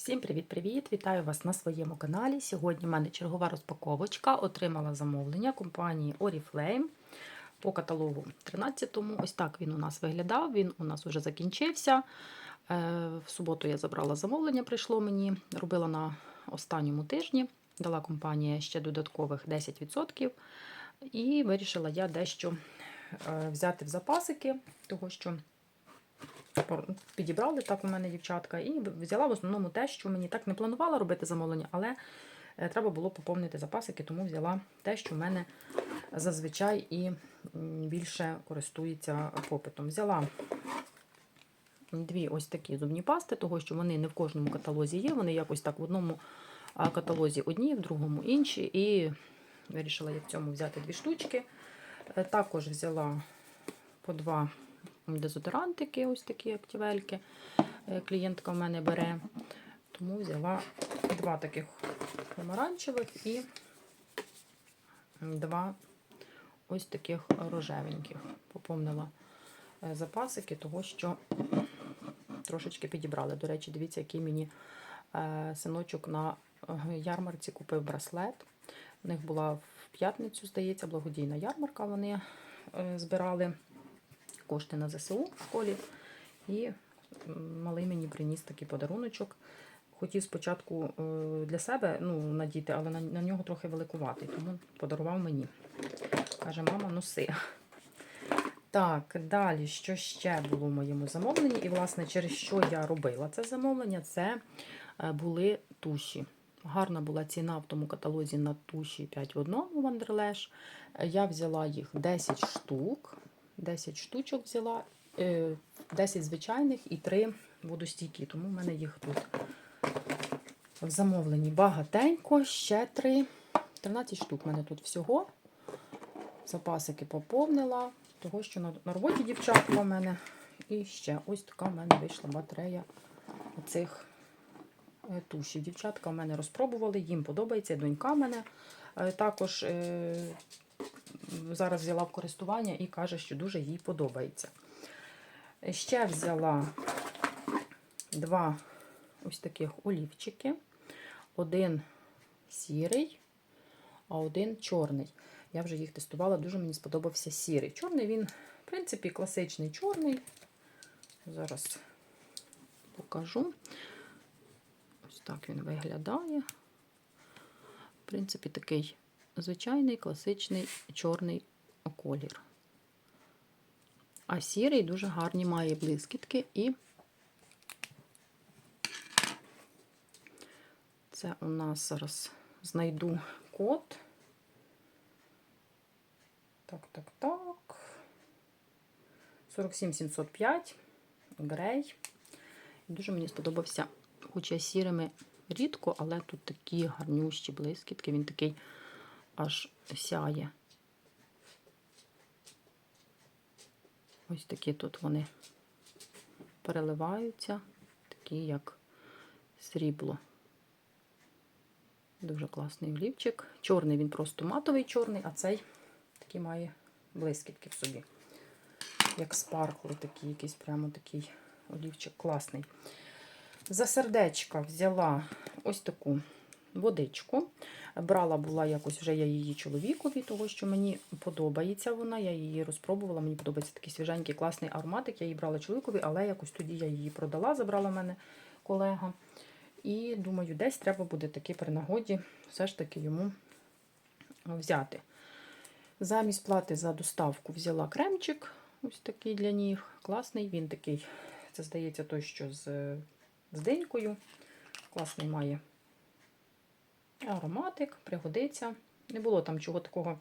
Всім привіт-привіт! Вітаю вас на своєму каналі. Сьогодні в мене чергова розпаковочка. Отримала замовлення компанії Oriflame по каталогу 13-му. Ось так він у нас виглядав. Він у нас вже закінчився. Е, В суботу я забрала замовлення, прийшло мені. Робила на останньому тижні. Дала компанія ще додаткових 10%. І вирішила я дещо е, взяти в запасики, того що підібрали так у мене дівчатка, і взяла в основному те, що мені так не планувала робити замовлення, але е, треба було поповнити запасики, тому взяла те, що в мене зазвичай і більше користується попитом. Взяла дві ось такі зубні пасти, того що вони не в кожному каталозі є. Вони якось так в одному каталозі одні, в другому інші. І вирішила я в цьому взяти дві штучки. Е, Також взяла по два дезодорантики, ось такі активельки. Е, Клієнтка в мене бере. Тому взяла два таких помаранчевих і два ось таких рожевеньких. Поповнила е, запасики, того що трошечки підібрали. До речі, дивіться, який мені е, синочок на ярмарці купив браслет. У них була в п'ятницю, здається, благодійна ярмарка. Вони збирали кошти на ЗСУ в школі. І малий мені приніс такий подаруночок. Хотів спочатку е, для себе ну, надіти, але на, на нього трохи великуватий, тому подарував мені. Каже, мама, носи. Так, далі, що ще було в моєму замовленні? І, власне, через що я робила це замовлення, це е, були туші. Гарна була ціна в тому каталозі на туші 5 в одному Вандерлеш. Я взяла їх 10 штук. 10 штучок взяла, е, 10 звичайних і 3 водостійкі. Тому в мене їх тут в замовленні багатенько, ще 3. 13 штук в мене тут всього. Запасики поповнила. Того, що на, роботі дівчатка в мене. І ще ось така в мене вийшла батарея оцих е, тушів. Дівчатка в мене розпробували, їм подобається. Донька в мене е, також е, зараз взяла в користування і каже, що дуже їй подобається. Ще взяла два ось таких олівчики. Один сірий, а один чорний. Я вже їх тестувала, дуже мені сподобався сірий. Чорний він, в принципі, класичний чорний. Зараз покажу. Ось так він виглядає. В принципі, такий звичайний класичний чорний колір. А сірий дуже гарні має блискітки і це у нас зараз знайду код. Так, так, так. 47705 грей. Дуже мені сподобався, хоча сірими рідко, але тут такі гарнющі блискітки. Він такий аж сяє. Ось такі тут вони переливаються, такі як срібло. Дуже класний олівчик. Чорний він просто матовий чорний, а цей такий має блискітки в собі. Як спаркли такі, якийсь прямо такий олівчик класний. За сердечка взяла ось таку водичку. Брала була якось вже я її чоловікові, того що мені подобається вона. Я її розпробувала. Мені подобається такий свіженький, класний ароматик. Я її брала чоловікові, але якось тоді я її продала, забрала в мене колега. І думаю, десь треба буде таки при нагоді все ж таки йому взяти. Замість плати за доставку взяла кремчик, ось такий для ніг. Класний. Він такий, це здається, той, що з, з динькою. Класний має ароматик, пригодиться. Не було там чого такого,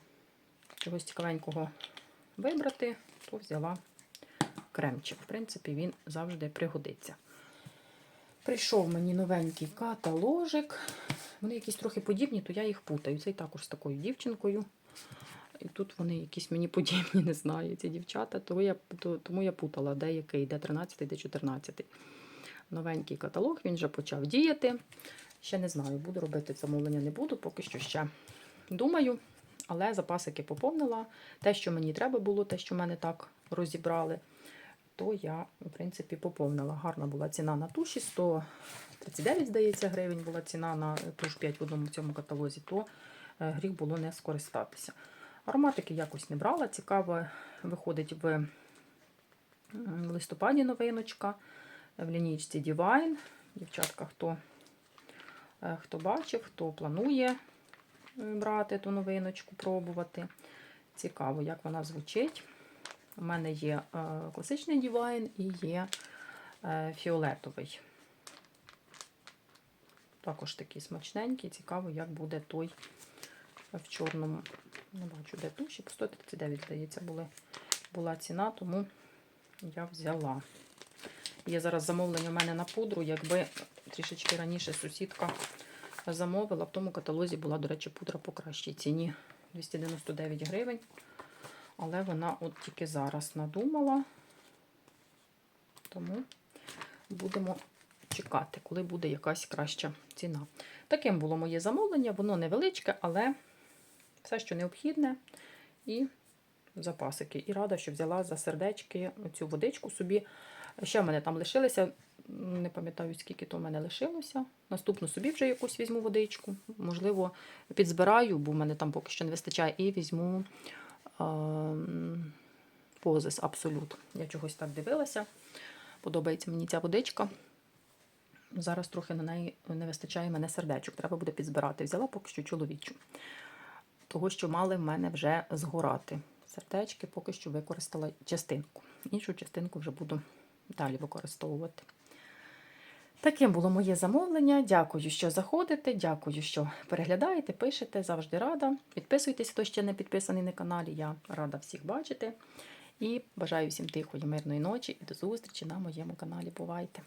чогось цікавенького вибрати, то взяла кремчик. В принципі, він завжди пригодиться. Прийшов мені новенький каталожик. Вони якісь трохи подібні, то я їх путаю. Цей також з такою дівчинкою. І тут вони якісь мені подібні, не знаю, ці дівчата, тому я, тому я путала, де який, де 13, де 14. Новенький каталог, він вже почав діяти. Ще не знаю, буду робити замовлення, не буду, поки що ще думаю. Але запасики поповнила. Те, що мені треба було, те, що мене так розібрали, то я, в принципі, поповнила. Гарна була ціна на туші, 139, здається, гривень була ціна на туш 5 в одному цьому каталозі, то е, гріх було не скористатися. Ароматики якось не брала. Цікаво, виходить в листопаді новиночка, в лінійці Divine. Дівчатка, хто, хто бачив, хто планує е, брати ту новиночку, пробувати. Цікаво, як вона звучить. У мене є е, класичний Divine і є е, фіолетовий. Також такий смачненький. Цікаво, як буде той в чорному. Не бачу, де туші. По 139, здається, були, була ціна, тому я взяла. Є зараз замовлення в мене на пудру. Якби трішечки раніше сусідка замовила, в тому каталозі була, до речі, пудра по кращій ціні 299 гривень. Але вона от тільки зараз надумала. Тому будемо чекати, коли буде якась краща ціна. Таким було моє замовлення, воно невеличке, але все, що необхідне, і запасики. І рада, що взяла за сердечки цю водичку собі. Ще в мене там лишилося, не пам'ятаю, скільки то в мене лишилося. Наступну собі вже якусь візьму водичку. Можливо, підзбираю, бо в мене там поки що не вистачає, і візьму ем, позис абсолют. Я чогось так дивилася. Подобається мені ця водичка. Зараз трохи на неї не вистачає мене сердечок. Треба буде підзбирати. Взяла поки що чоловічу. Того, що мали в мене вже згорати. Сердечки поки що використала частинку. Іншу частинку вже буду далі використовувати. Таким було моє замовлення. Дякую, що заходите. Дякую, що переглядаєте, пишете. Завжди рада. Підписуйтесь, хто ще не підписаний на каналі. Я рада всіх бачити. І бажаю всім тихої, мирної ночі і до зустрічі на моєму каналі. Бувайте!